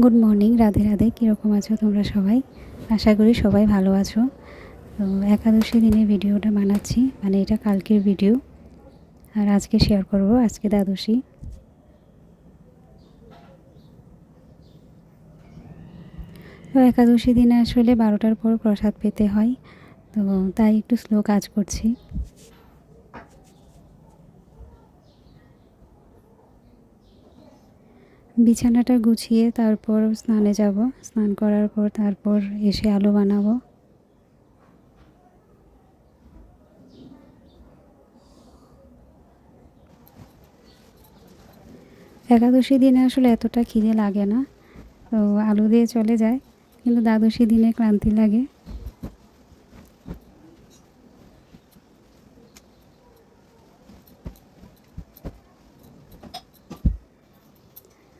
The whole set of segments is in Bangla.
Good morning Radhe Radhe. কীরকম আছো তোমরা সবাই? আশা করি সবাই ভালো আছো। তো একাদশী দিনে ভিডিওটা বানাচ্ছি। মানে এটা কালকের ভিডিও। আর আজকে শেয়ার করব, আজকে দ্বাদশী। তো একাদশী দিনে আসলে বারোটার পর প্রসাদ পেতে হয়। তো তাই একটু স্লো কাজ করছি। বিছানাটা গুছিয়ে তারপর স্নানে যাব। স্নান করার পর তারপর এসে আলু বানাবো। একাদশী দিনে আসলে এতটা খিদে লাগে না। তো আলু দিয়ে চলে যায়, কিন্তু দ্বাদশী দিনে ক্লান্তি লাগে।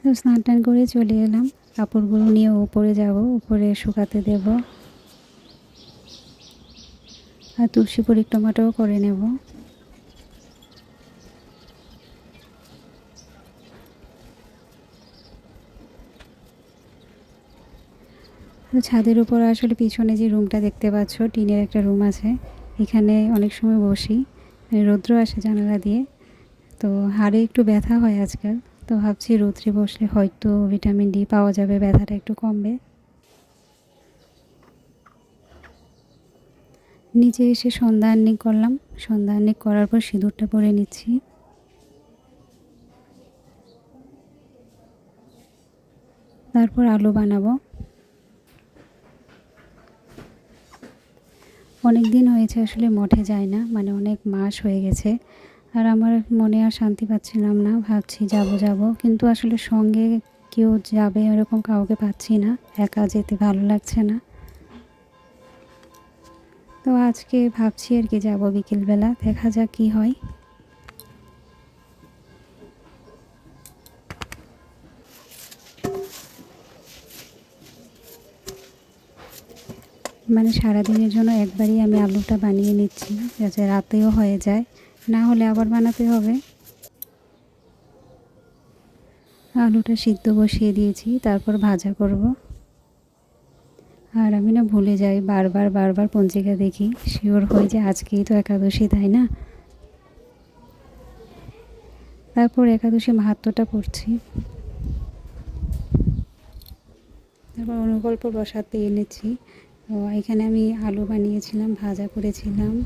তো স্নান টান করে চলে এলাম। কাপড়গুলো নিয়ে উপরে যাব, উপরে শুকাতে দেব। আর তুলসী পরিক্রমাটাও করে নেব। ছাদের উপর আসলে পিছনে যে রুমটা দেখতে পাচ্ছ, টিনের একটা রুম আছে। এখানে অনেক সময় বসি। রৌদ্র আসে জানালা দিয়ে। তো হাড়ে একটু ব্যথা হয় আজকাল। তো ভাবছি রৌদ্রে বসলে হয়তো ভিটামিন ডি পাওয়া যাবে, ব্যথাটা একটু কমবে। নিচে এসে সন্ধ্যা আন্নিক করলাম। সন্ধ্যা আন্নিক করার পর সিঁদুরটা পরে নিচ্ছি। তারপর আলু বানাবো। অনেক দিন হয়েছে আসলে মঠে যায় না মানে অনেক মাস হয়ে গেছে। আর আমার মনে আর শান্তি পাচ্ছিলাম না। ভাবছি যাব যাব। কিন্তু আসলে সঙ্গে কেউ যাবে এরকম কাউকে পাচ্ছি না। একা যেতে ভালো লাগছে না। তো আজকে ভাবছি আর কি যাব বিকেলবেলা। দেখা যাক কি হয়। মানে সারাদিনের জন্য একবারই আমি আলুটা বানিয়ে নিচ্ছি। যাতে রাতেও হয়ে যায়। না হলে আবার বানাতে হবে। আলুটা সিদ্ধ বসিয়ে দিয়েছি, তারপর ভাজা করব। আর আমি না ভুলে যাই, বারবার বারবার পঞ্জিকা দেখি। শিওর হই যে আজকেই তো একাদশী, তাই না? তারপর একাদশী মাহাত্মটা পড়ছি। তারপর অনুকল্প প্রসাদ পেয়ে এনেছি। তো এখানে আমি আলু বানিয়েছিলাম, ভাজা করেছিলাম।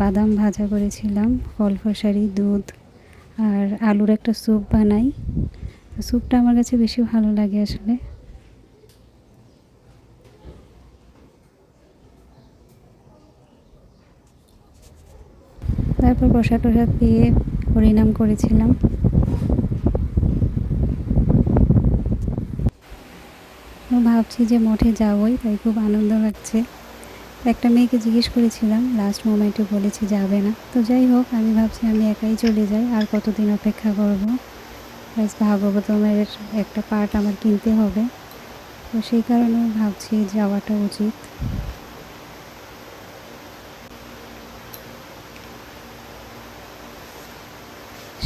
বাদাম ভাজা করেছিলাম ফল ফসারি দুধ আর আলুর একটা স্যুপ বানাই। স্যুপটা আমার কাছে বেশি ভালো লাগে আসলে। তারপর প্রসাদ টসাদ পেয়ে হরিনাম করেছিলাম। ভাবছি যে মঠে যাবই, তাই খুব আনন্দ লাগছে। একটা মেয়েকে জিজ্ঞেস করেছিলাম লাস্ট মোমেন্টে বলেছি যাবে না। তো যাই হোক, আমি ভাবছি আমি একাই চলে যাই, আর কতদিন অপেক্ষা করব? প্লাস ভাগবতমের একটা পার্ট আমার কিনতে হবে। তো সেই কারণে ভাবছি যাওয়াটা উচিত।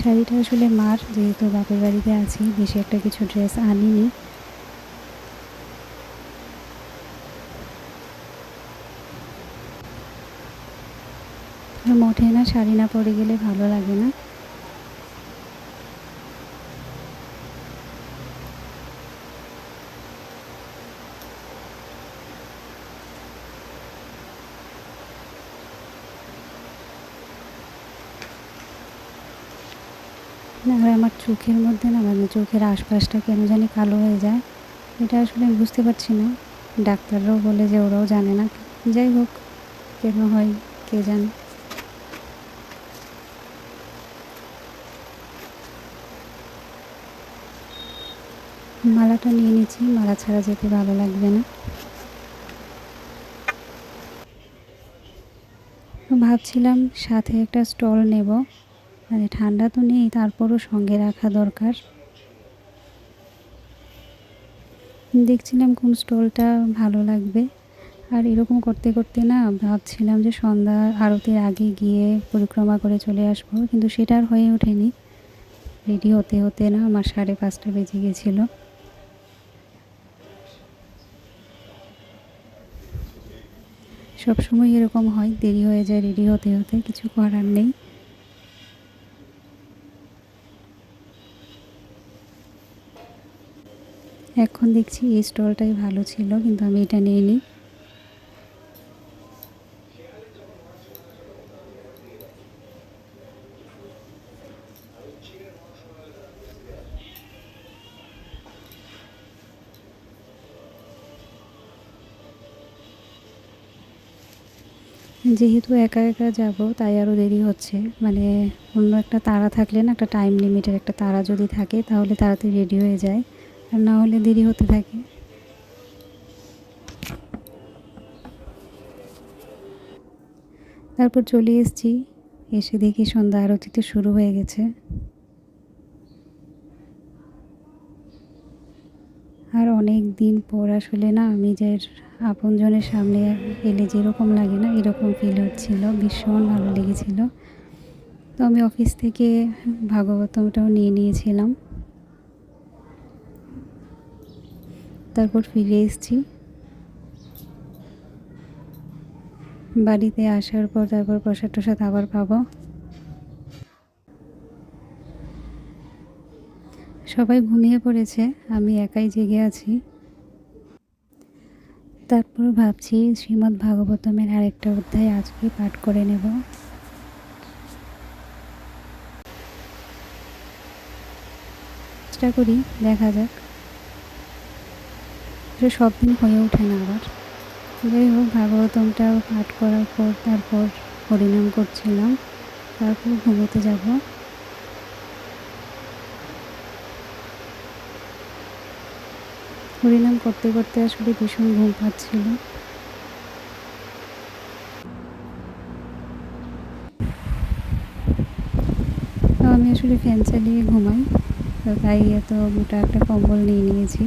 শাড়িটা আসলে মার, যেহেতু বাপের বাড়িতে আছি, বেশি একটা কিছু ড্রেস আনিনি। মঠে না, শাড়ি না পরে গেলে ভালো লাগে না। আমার চোখের মধ্যে না মানে চোখের আশপাশটা কেন জানি কালো হয়ে যায়। এটা আসলে বুঝতে পারছি না। ডাক্তাররাও বলে যে ওরাও জানে না। যাই হোক, কেন হয়, কে জানে। মালাটা নিয়ে নিচ্ছি। মালা ছাড়া যেতে ভালো লাগবে না। ভাবছিলাম সাথে একটা স্টল নেব। মানে ঠান্ডা তো নেই, তারপরও সঙ্গে রাখা দরকার। দেখছিলাম কোন স্টলটা ভালো লাগবে। আর এরকম করতে করতে না ভাবছিলাম যে সন্ধ্যা আরতির আগে গিয়ে পরিক্রমা করে চলে আসব। কিন্তু সেটা আর হয়ে ওঠেনি। রেডি হতে হতে না আমার সাড়ে পাঁচটা বেজে গেছিল। সবসময় এরকম হয়, দেরি হয়ে যায় রেডি হতে হতে, কিছু করার নেই। এখন দেখছি এই স্টলটাই ভালো ছিল, কিন্তু আমি এটা নিইনি। যেহেতু একা একা যাব, তাই আরও দেরি হচ্ছে। মানে অন্য একটা তারা থাকলে না, একটা টাইম লিমিটের একটা তারা যদি থাকে, তাহলে তাড়াতাড়ি রেডি হয়ে যায়। আর না হলে দেরি হতে থাকে। তারপর চলে এসেছি। এসে দেখি সন্ধ্যা আরতিতে শুরু হয়ে গেছে। আর অনেক দিন পর আসলে না, নিজের আপনজনের সামনে এলে যেরকম লাগে না, এরকম ফিল হচ্ছিল, ভীষণ ভালো লেগেছিল। তো আমি অফিস থেকে ভাগবতমটাও নিয়ে নিয়েছিলাম। তারপর ফিরে এসেছি। বাড়িতে আসার পর তারপর প্রসাদ টসাদ আবার পাবো। সবাই ঘুমিয়ে পড়েছে, আমি একাই জেগে আছি। তারপর ভাবছি শ্রীমদ্ ভাগবতমের আরেকটা অধ্যায় আজকে পাঠ করে নেব। চেষ্টা করি, দেখা যাক। সব দিন হয়ে ওঠে না আবার। যাই হোক ভাগবতমটা পাঠ করার পর, তারপর হরিনাম করছিলাম। তারপর ঘুমোতে যাব। হরিনাম করতে করতে আসলে ভীষণ ঘুম পাচ্ছিল। আমি আসলে ফ্যান চালিয়ে ঘুমাই। তো তাই এত মোটা একটা কম্বল নিয়ে নিয়েছি।